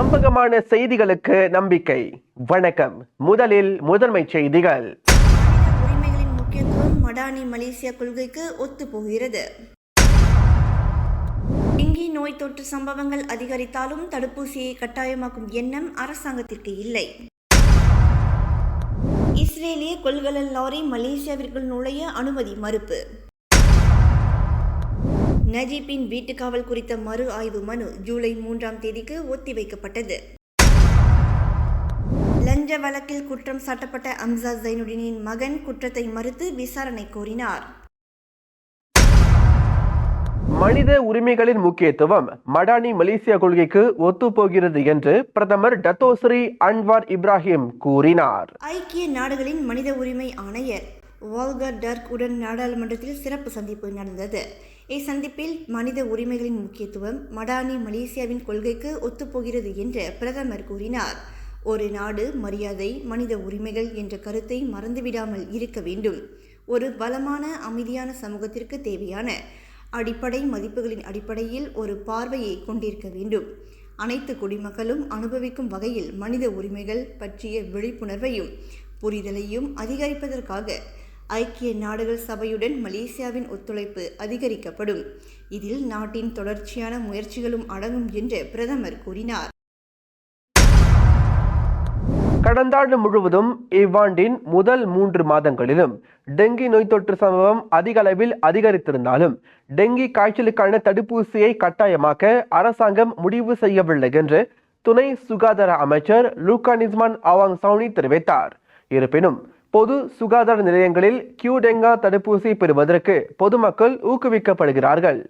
நம்பகமான செய்திகளுக்கு நம்பிக்கை. வணக்கம். முதலில் முதன்மை செய்திகள். உரிமைகளின் முக்கியத்துவம் மடானி மலேசியா கொள்கைக்கு ஒத்துப்போகிறது. டெங்கி நோய் தொற்று சம்பவங்கள் அதிகரித்தாலும் தடுப்பூசியை கட்டாயமாக்கும் எண்ணம் அரசாங்கத்திற்கு இல்லை. இஸ்ரேலிய கொள்கலன் லாரி மலேசியாவிற்குள் நுழைய அனுமதி மறுப்பு. நஜீப்பின் வீட்டுக்காவல் குறித்த மறு ஆய்வு மனு ஜூலை மூன்றாம் தேதிக்கு ஒத்திவைக்கப்பட்டது. லஞ்ச வழக்கில் குற்றம் சாட்டப்பட்ட அம்சா ஜைனுடினின் மகன் குற்றத்தை மறுத்து விசாரணை கோரினார். மனித உரிமைகளின் முக்கியத்துவம் மடானி மலேசியா கொள்கைக்கு ஒத்துப்போகிறது என்று பிரதமர் டத்தோஸ்ரீ அன்வார் இப்ராஹிம் கூறினார். ஐக்கிய நாடுகளின் மனித உரிமை ஆணையர் வால்கர் டர்க் உடன் நாடாளுமன்றத்தில் சிறப்பு சந்திப்பு நடந்தது. இச்சந்திப்பில் மனித உரிமைகளின் முக்கியத்துவம் மடானி மலேசியாவின் கொள்கைக்கு ஒத்துப்போகிறது என்று பிரதமர் கூறினார். ஒரு நாடு மரியாதை மனித உரிமைகள் என்ற கருத்தை மறந்துவிடாமல் இருக்க வேண்டும். ஒரு பலமான அமைதியான சமூகத்திற்கு தேவையான அடிப்படை மதிப்புகளின் அடிப்படையில் ஒரு பார்வையை கொண்டிருக்க வேண்டும். அனைத்து குடிமக்களும் அனுபவிக்கும் வகையில் மனித உரிமைகள் பற்றிய விழிப்புணர்வையும் புரிதலையும் அதிகரிப்பதற்காக ஐக்கிய நாடுகள் சபையுடன் மலேசியாவின் ஒத்துழைப்பு அதிகரிக்கப்படும். இதில் நாட்டின் தொடர்ச்சியான முயற்சிகளும் அடங்கும் என்று பிரதமர் கூறினார். கடந்த ஆண்டு முழுவதும் இவ்வாண்டின் முதல் மூன்று மாதங்களிலும் டெங்கி நோய் தொற்று சம்பவம் அதிக அளவில் அதிகரித்திருந்தாலும் டெங்கி காய்ச்சலுக்கான தடுப்பூசியை கட்டாயமாக்க அரசாங்கம் முடிவு செய்யவில்லை என்று துணை சுகாதார அமைச்சர் லூகா நிஸ்மான் அவாங் சவுனி தெரிவித்தார். இருப்பினும் பொது சுகாதார நிலையங்களில் கியூ டெங்கா தடுப்பூசி பெறுவதற்கு பொதுமக்கள் ஊக்குவிக்கப்படுகிறார்கள்.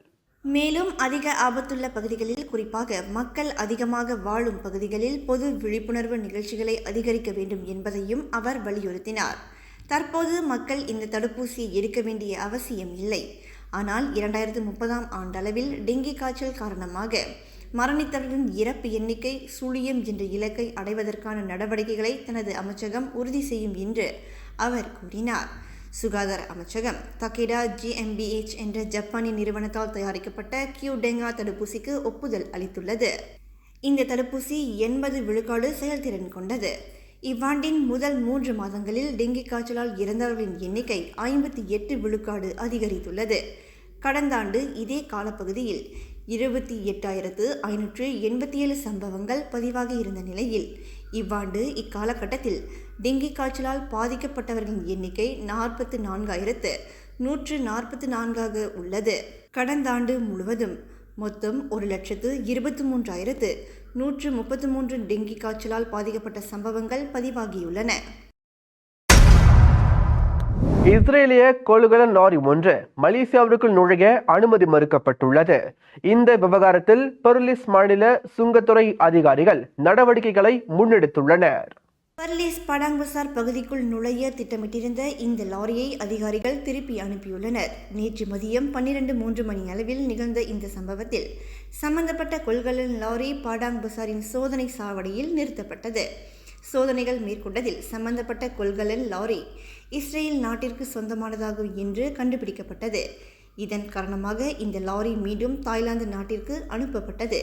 மேலும் அதிக ஆபத்துள்ள பகுதிகளில் குறிப்பாக மக்கள் அதிகமாக வாழும் பகுதிகளில் பொது விழிப்புணர்வு நிகழ்ச்சிகளை அதிகரிக்க வேண்டும் என்பதையும் அவர் வலியுறுத்தினார். தற்போது மக்கள் இந்த தடுப்பூசியை எடுக்க வேண்டிய அவசியம் இல்லை. ஆனால் இரண்டாயிரத்து முப்பதாம் ஆண்டளவில் டெங்கி காய்ச்சல் காரணமாக மரணித்தவர்களின் இறப்பு எண்ணிக்கை சுழியம் என்ற இலக்கை அடைவதற்கான நடவடிக்கைகளை தனது அமைச்சகம் உறுதி செய்யும் என்று அவர் கூறினார். சுகாதார அமைச்சகம் தகேடா ஜிஎம்பிஎச் என்ற ஜப்பானிய நிறுவனத்தால் தயாரிக்கப்பட்ட கியூ டெங்கா தடுப்பூசிக்கு ஒப்புதல் அளித்துள்ளது. இந்த தடுப்பூசி எண்பது விழுக்காடு செயல்திறன் கொண்டது. இவ்வாண்டின் முதல் மூன்று மாதங்களில் டெங்கி காய்ச்சலால் இறந்தவர்களின் எண்ணிக்கை ஐம்பத்தி எட்டு விழுக்காடு அதிகரித்துள்ளது. கடந்த ஆண்டு இதே காலப்பகுதியில் இருபத்தி எட்டாயிரத்து ஐநூற்று எண்பத்தி ஏழு சம்பவங்கள் பதிவாகி இருந்த நிலையில் இவ்வாண்டு இக்காலகட்டத்தில் டெங்கி காய்ச்சலால் பாதிக்கப்பட்டவர்களின் எண்ணிக்கை நாற்பத்து நான்காயிரத்து நூற்று நாற்பத்து நான்காக உள்ளது. கடந்த ஆண்டு முழுவதும் மொத்தம் ஒரு லட்சத்து இருபத்தி மூன்றாயிரத்து நூற்று முப்பத்து மூன்று டெங்கி காய்ச்சலால் பாதிக்கப்பட்ட சம்பவங்கள் பதிவாகியுள்ளன. இஸ்ரேலிய கொள்கல லாரி ஒன்று மலேசியாவிற்குள் நுழைய அனுமதி மறுக்கப்பட்டுள்ளது. இந்த விவகாரத்தில் பெர்லிஸ் மாநில சுங்கத்துறை அதிகாரிகள் நடவடிக்கைகளை முன்னெடுத்துள்ளனர். பர்லிஸ் படாங்குசார் பகுதிக்குள் நுழைய திட்டமிட்டிருந்த இந்த லாரியை அதிகாரிகள் திருப்பி அனுப்பியுள்ளனர். நேற்று மதியம் பன்னிரண்டு மூன்று மணி அளவில் நிகழ்ந்த இந்த சம்பவத்தில் சம்பந்தப்பட்ட கொள்கலன் லாரி பாடாங் பசாரின் சோதனை சாவடியில் நிறுத்தப்பட்டது. சோதனைகள் மேற்கொண்டதில் சம்பந்தப்பட்ட கொள்கலன் லாரி இஸ்ரேல் நாட்டிற்கு சொந்தமானதாகும் என்று கண்டுபிடிக்கப்பட்டது. இதன் காரணமாக இந்த லாரி மீண்டும் தாய்லாந்து நாட்டிற்கு அனுப்பப்பட்டது.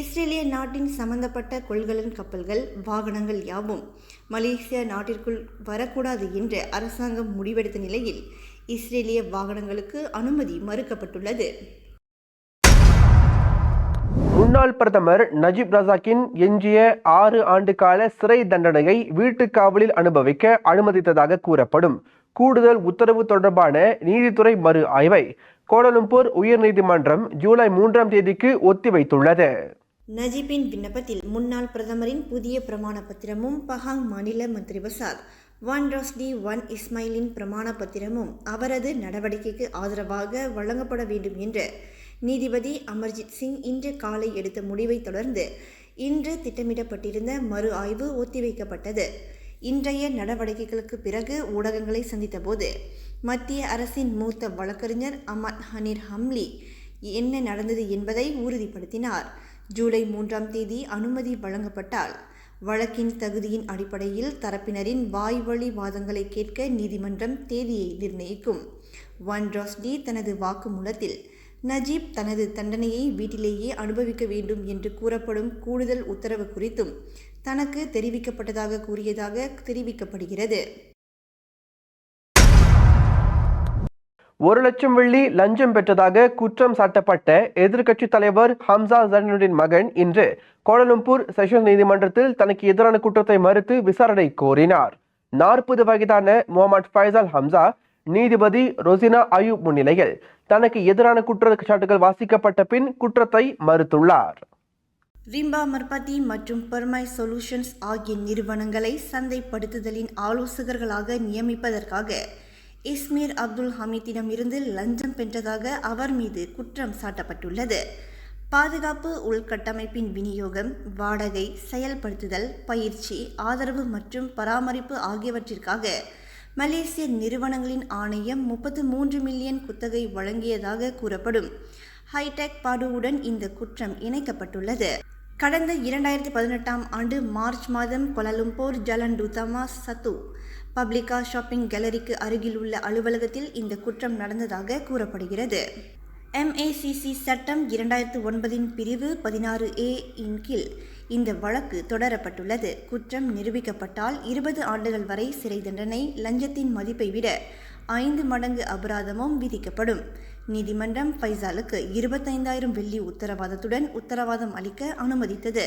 இஸ்ரேலிய நாட்டின் சம்பந்தப்பட்ட கொள்கலன் கப்பல்கள் வாகனங்கள் யாவும் மலேசியா நாட்டிற்குள் வரக்கூடாது என்று அரசாங்கம் முடிவெடுத்த நிலையில் இஸ்ரேலிய வாகனங்களுக்கு அனுமதி மறுக்கப்பட்டுள்ளது. முன்னாள் பிரதமர் நஜீப் ரசாக்கின் எஞ்சிய ஆறு ஆண்டு கால சிறை தண்டனையை வீட்டுக் காவலில் அனுபவிக்க அனுமதித்ததாக கூறப்படும். கூடுதல் உத்தரவு தொடர்பான நீதித்துறை மறு ஆய்வை கோலலும்பூர் உயர்நீதிமன்றம் ஜூலை மூன்றாம் தேதிக்கு ஒத்திவைத்துள்ளது. நஜீப்பின் விண்ணப்பத்தில் முன்னாள் பிரதமரின் புதிய பிரமாண பத்திரமும் பஹாங் மாநில மந்திரி பசார் வான் ராஸ்டி ஒன் இஸ்மைலின் பிரமாண பத்திரமும் அவரது நடவடிக்கைக்கு ஆதரவாக வழங்கப்பட வேண்டும் என்று நீதிபதி அமர்ஜித் சிங் இன்று காலை எடுத்த முடிவை தொடர்ந்து இன்று திட்டமிடப்பட்டிருந்த மறு ஆய்வு ஒத்திவைக்கப்பட்டது. இன்றைய நடவடிக்கைகளுக்கு பிறகு ஊடகங்களை சந்தித்தபோது மத்திய அரசின் மூத்த வழக்கறிஞர் அமத் ஹனீர் ஹம்லி என்ன நடந்தது என்பதை உறுதிப்படுத்தினார். ஜூலை மூன்றாம் தேதி அனுமதி வழங்கப்பட்டால் வழக்கின் தகுதியின் அடிப்படையில் தரப்பினரின் வாய்வழி வாதங்களை கேட்க நீதிமன்றம் தேதியை நிர்ணயிக்கும். ஒன் ராஸ்டி தனது வாக்குமூலத்தில் நஜீப் தனது தண்டனையை வீட்டிலேயே அனுபவிக்க வேண்டும் என்று கூறப்படும் கூடுதல் உத்தரவு குறித்தும் தனக்கு தெரிவிக்கப்பட்டதாக கூறியதாக தெரிவிக்கப்படுகிறது. ஒரு லட்சம் வெள்ளி லஞ்சம் பெற்றதாக குற்றம் சாட்டப்பட்ட எதிர்க்கட்சித் தலைவர் ஹம்சா ஜனுடின் மகன் இன்று கோலலம்பூர் செஷன் நீதிமன்றத்தில் தனக்கு எதிரான குற்றத்தை மறுத்து விசாரணை கோரினார். நாற்பது வயதான முகமது ஃபைசல் ஹம்சா நீதிபதி ரொசினா அயூப் முன்னிலையில் தனக்கு எதிரான குற்றச்சாட்டுகள் வாசிக்கப்பட்ட பின் குற்றத்தை மறுத்துள்ளார். ரிம்பா மர்பதி மற்றும் பெர்மை சொல்யூஷன்ஸ் ஆகிய நிறுவனங்களை சந்தைப்படுத்துதலின் ஆலோசகர்களாக நியமிப்பதற்காக இஸ்மீர் அப்துல் ஹமீத்திடமிருந்து லஞ்சம் பெற்றதாக அவர் மீது குற்றம் சாட்டப்பட்டுள்ளது. பாதுகாப்பு உள்கட்டமைப்பின் விநியோகம் வாடகை செயல்படுத்துதல் பயிற்சி ஆதரவு மற்றும் பராமரிப்பு ஆகியவற்றிற்காக மலேசிய நிறுவனங்களின் ஆணையம் முப்பத்து மூன்று மில்லியன் குத்தகை வழங்கியதாக கூறப்படும். ஹைடெக் பாடுவுடன் இந்த குற்றம் இணைக்கப்பட்டுள்ளது. கடந்த இரண்டாயிரத்தி பதினெட்டாம் ஆண்டு மார்ச் மாதம் கொலலும்போர் ஜலன் சத்து பப்ளிகா ஷாப்பிங் கேலரிக்கு அருகில் உள்ள அலுவலகத்தில் இந்த குற்றம் நடந்ததாக கூறப்படுகிறது. எம்ஏசிசி சட்டம் இரண்டாயிரத்து ஒன்பதின் பிரிவு பதினாறு ஏ இன் கீழ் இந்த வழக்கு தொடரப்பட்டுள்ளது. குற்றம் நிரூபிக்கப்பட்டால் இருபது ஆண்டுகள் வரை சிறை தண்டனை லஞ்சத்தின் மதிப்பை விட ஐந்து மடங்கு அபராதமும் விதிக்கப்படும். நீதிமன்றம் ஃபைசாலுக்கு இருபத்தைந்தாயிரம் வெள்ளி உத்தரவாதத்துடன் உத்தரவாதம் அளிக்க அனுமதித்தது.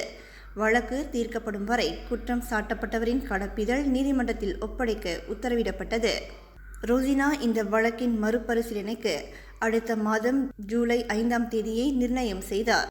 வழக்கு தீர்க்கப்படும் வரை குற்றம் சாட்டப்பட்டவரின் கடப்பிதழ் நீதிமன்றத்தில் ஒப்படைக்க உத்தரவிடப்பட்டது. ரோசினா இந்த வழக்கின் மறுபரிசீலனைக்கு அடுத்த மாதம் ஜூலை ஐந்தாம் தேதியை நிர்ணயம் செய்தார்.